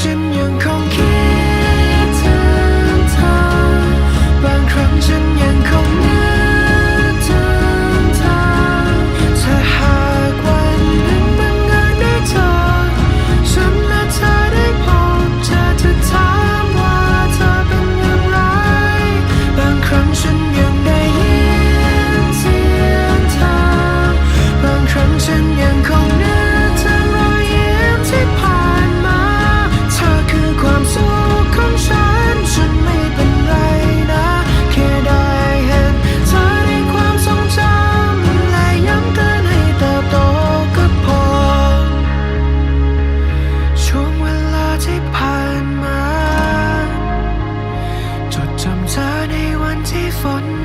ฉันยังคง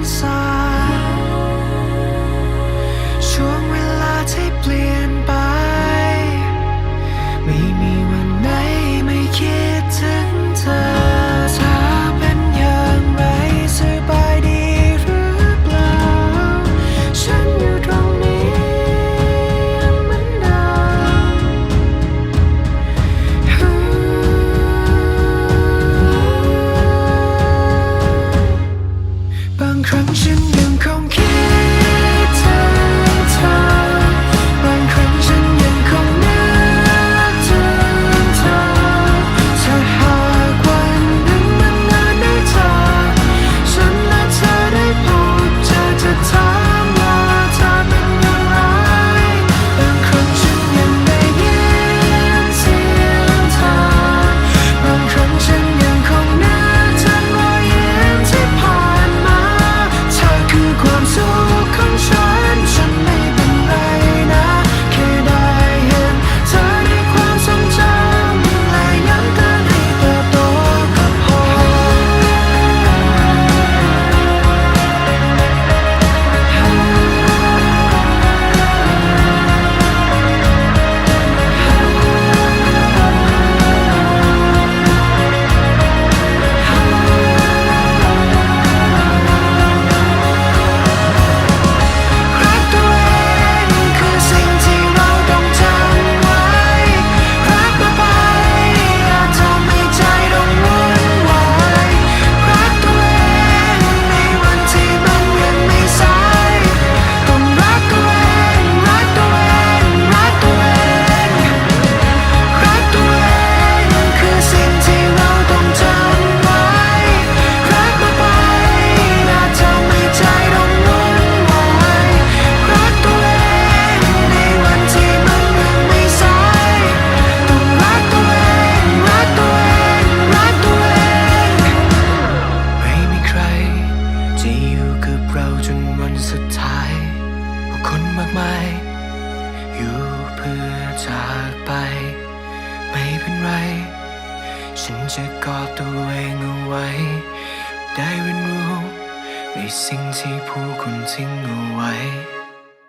Inside. ฉันยังคงคิด มากมาย อยู่เพื่อจากไป ไม่เป็นไร ฉันจะกอดตัวเองเอาไว้ ได้เรียนรู้ในสิ่งที่ผู้คนทิ้งเอาไว้